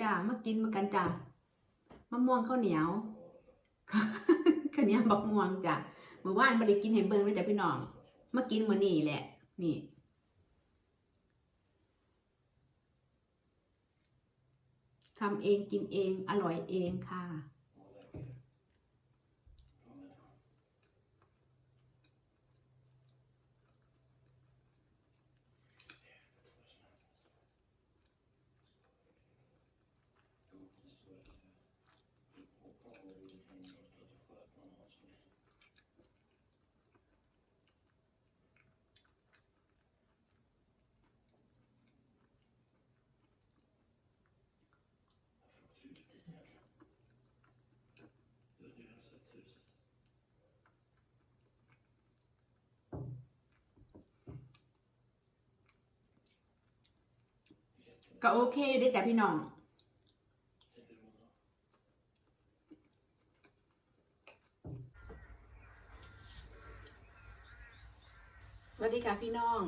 จ้ามากินมากันจ้ามะม่วงข้าวเหนียวข้าวเหนียวบักม่วงจ้ะเมื่อวานไม่ได้กินเห็นเบิ้งเลยจ้ะพี่น้องมากินมื้อนี้แหละ นี่ทำเองกินเองอร่อยเองค่ะ ก็โอเคด้วยจ้ะพี่น้องสวัสดีค่ะพี่น้อง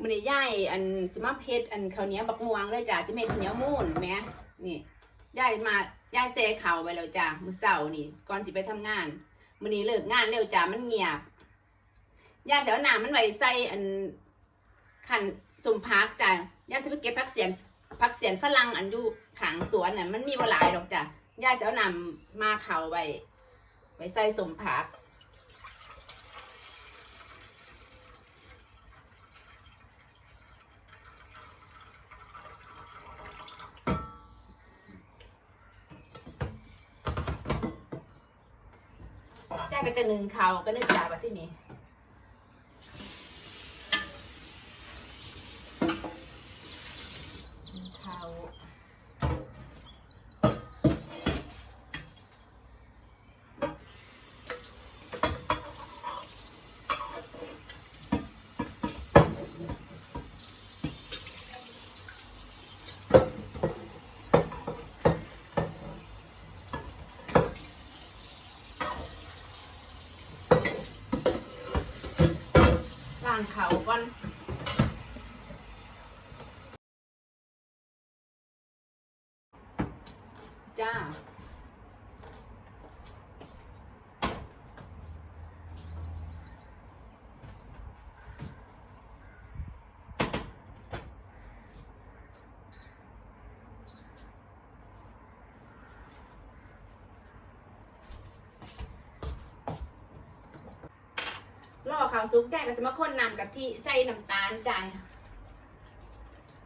มันนี้ย่ายอันสิมาเพชรอันเขาเนี้ยบักม่วงเลยจ้ะจะเม็ดข้าเนี้ยมูนแหมนี่ย่ายมาย่ายเซเข่าไปแล้วจ้ะมือเช้านี่ ก่อนสิไปทำงานมื้อนี้เลิกงานเร็วจ้ะมันเงียบย่ายแต่ว่าน้ำมันไว้ใส่อันขันสมพักจ้ะ ย่ายจะไปเก็บผักเสียนผักเสียนฝรั่งอันอยู่ขางสวนน่ะมันมีบ่หลายดอกจ้ะย่ายจะเอานำมาเข่าไว้ไว้ใส่สมพักจ้าก็จะหนึ่งเขาก็นึกจ่าแบบที่นี่หนึ่ง เขาล้างเขาก่อนจ้า ล่อขาวซุกใจก็จะมาคนนำกะทิใส่น้ำตาลจ้า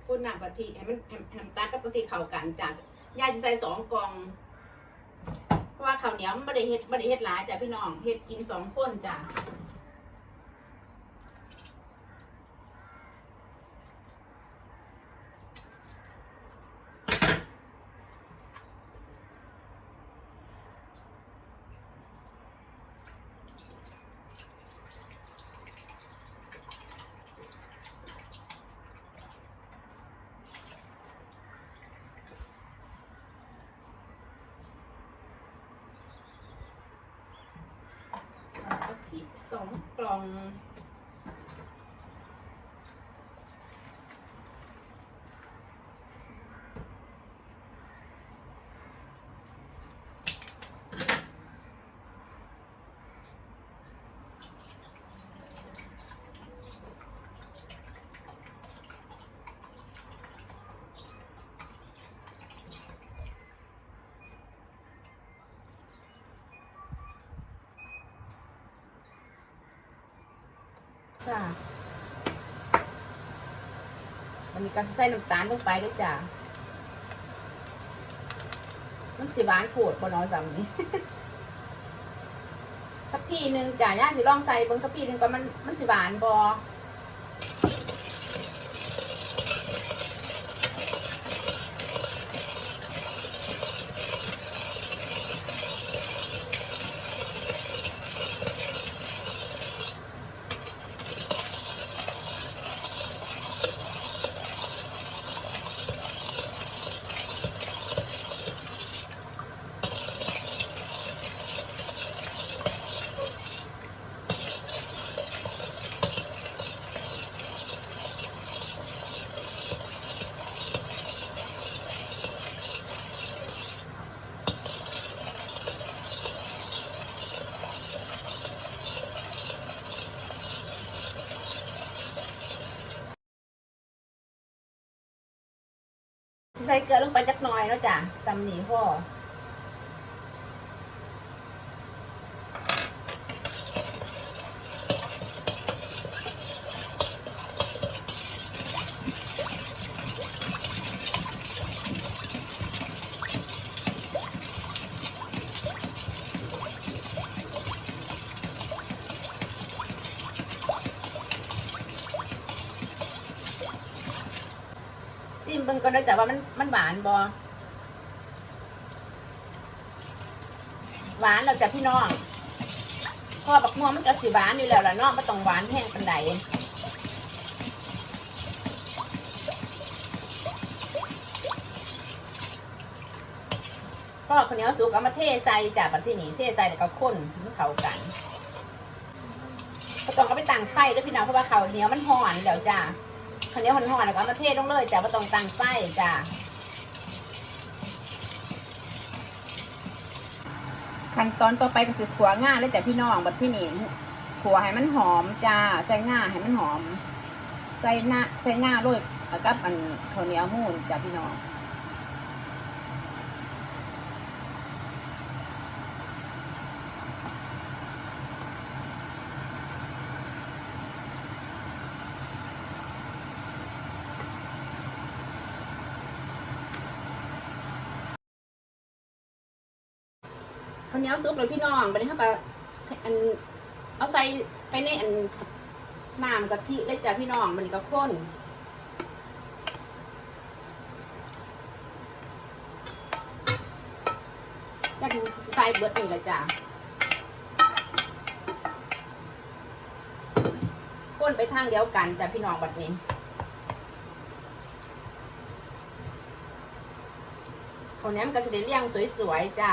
คนนำกะทิให้มันให้ให้น้ำตาลกับกะทิเข้ากันจ้ายายจะใส่สองกล่อง เพราะว่าข้าวเหนียวมันไม่ได้เฮ็ดไม่ได้เฮ็ดหลายจ้ะพี่น้องเฮ็ดกินสองคนจ้ะ ทิสองกล่อง ค่ะวันนี้ก็ใส่น้ำตาลลงไปด้วยจ้ะมันสีหวานโผดบนน้อยสามนี้ถ้าพี่หนึ่งจ้ะย่าสิลองใส่เบิ้งถ้าพี่หนึ่งก็มันมันสีหวานบอ ใส่เกลือลงไปจักหน่อยแล้วจ้ะจำหนีพ่อ ก่อนแล้วจ้ะว่ามันมันหวานบ่หวานเราจะพี่น้องพ่อบักม่วงมันก็สิหวานอยู่แล้วล่ะเนาะไม่ต้องหวานแห้งปานใดพ่อข้าวเหนียวสุกเอามาเทใส่จ้ะปัดที่นี่เทใส่แล้วก็ข้นมันเข้ากันก็ต้องเอาไปตั้งไฟด้วยพี่น้องเพราะว่าข้าวเหนียวมันห่อนแล้วจ้ะ ข้าวเหนียวห่อนๆแล้วก็เอามาเทลงเลยจ้ะไม่ต้องตั้งไส้จ้ะขั้นตอนต่อไปก็คือขัวง่าเลยแต่พี่น้องแบบที่นี่ขัวให้มันหอมจ้าใส่ง่าให้มันหอม ใส่หน้าใส่ง่าโรยแล้วกับอันข้าวเหนียวมูนจ้ะพี่น้อง ข้าวเหนียวสุกเลยพี่น้องบัดนี้เขาก็อันเอาใส่ไปในอันน้ำกะทิเลยจ้ะพี่น้องมันก็ข้นอยากใส่เบิร์ดนี่แหละจ้ะก้นไปทางเดียวกันจ้ะพี่น้องบัดนี้เขาวเหนี้ยมันก็จะได้เรียงสวยๆจ้ะ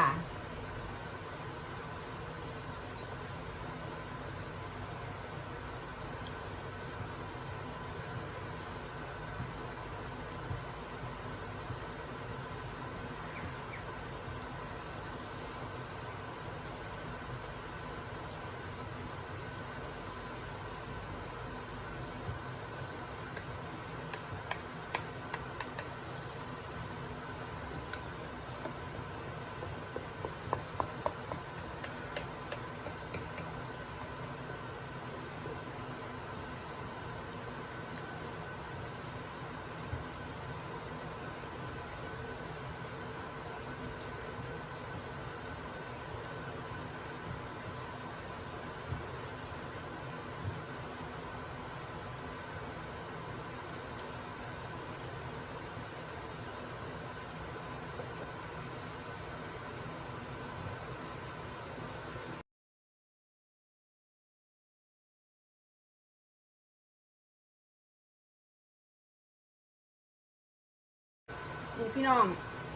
พี่น้อง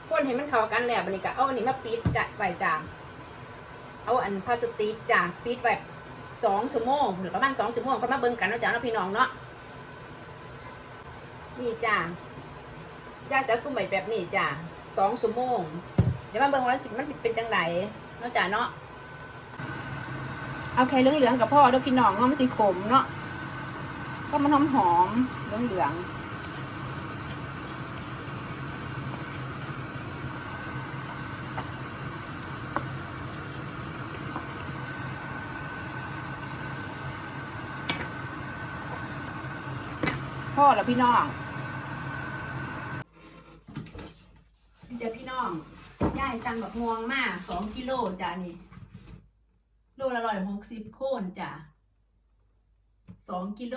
คนเห็นมันเข้ากันแล้วบันนี้ก็เอาอันนี้มาปิดจะไว้จ้าเอาอันพลาสติกจ้าปิดไว้สองชั่วโมงหรือประมาณสองชั่วโมงก็มาเบิ่งกันนะจ้าเนาะพี่น้องเนาะนี่จ้าย่าจะกุ้มใบแบบนี้จ้าสองชั่วโมงเดี๋ยวมาเบิ่งว่าสิมันสิเป็นจังไดเนาะจ้าเนาะเอาแค่เหลืองๆกับพ่อเด้อพี่น้องเนาะมันสิขมเนาะก็มันหอมหอมเหลืองๆ พ่อแล้วพี่น้องเดี๋ยวพี่น้องย่ายสั่งแบบงวงมากสองกิโลจ้ะนี่โลละร้อยหกสิบโคนจ้ะสองกิโล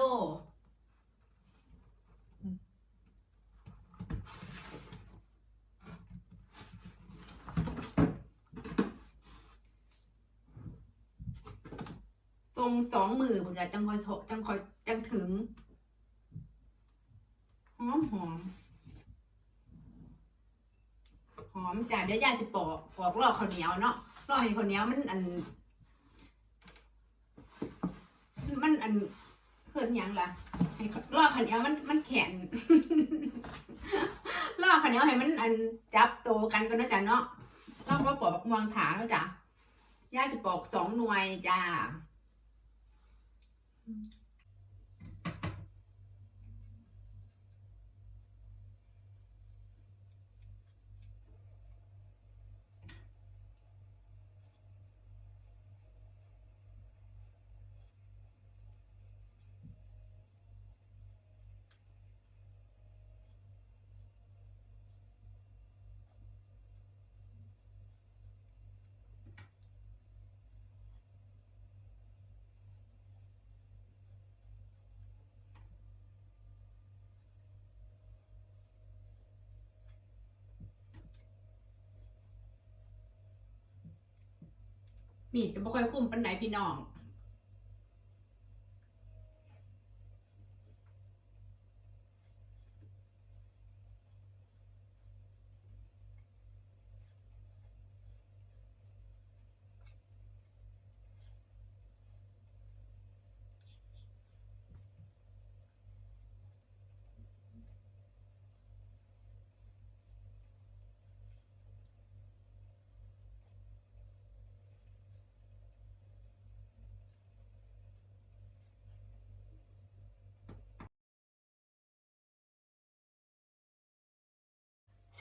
ทรงสองมือผมจะจังคอยจังคอยจังถึง หอมหอมหอมจ้ะเดี๋ยวยายสิปอกปอกลอกข้าวเหนียวเนาะลอกให้ข้าวเหนียวมันอัน มันอันเขินยังล่ะให้ลอกข้าวเหนียวมันมันแข็งลอกข้าวเหนียวให้มันอันจับโตกันก็เนาะจ้ะเนาะลอกว่าปอกบักม่วงถาเนาะจ้ะยายจะปอกสองหน่วยจ้า มีดก็บ่ค่อยคุ้มปันไหนพี่น้อง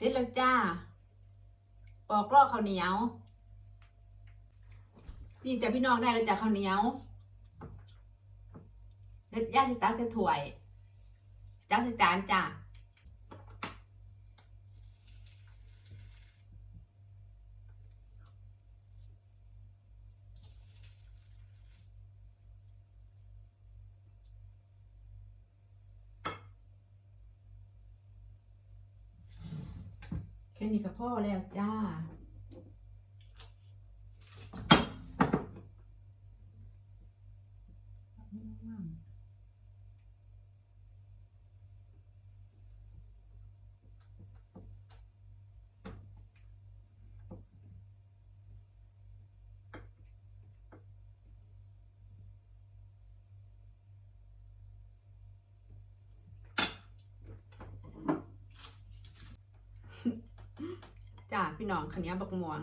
เสร็จแล้วจ้า ปอกลอกข้าวเหนียวนี่จะพี่น้องได้แล้วจ้ะข้าวเหนียวแล้วย่าจะตักใส่ถ้วยตักใส่จานจ้า นี้ก็พ่อแล้วจ้า จ้าพี่น้องขันนี้บักม่วง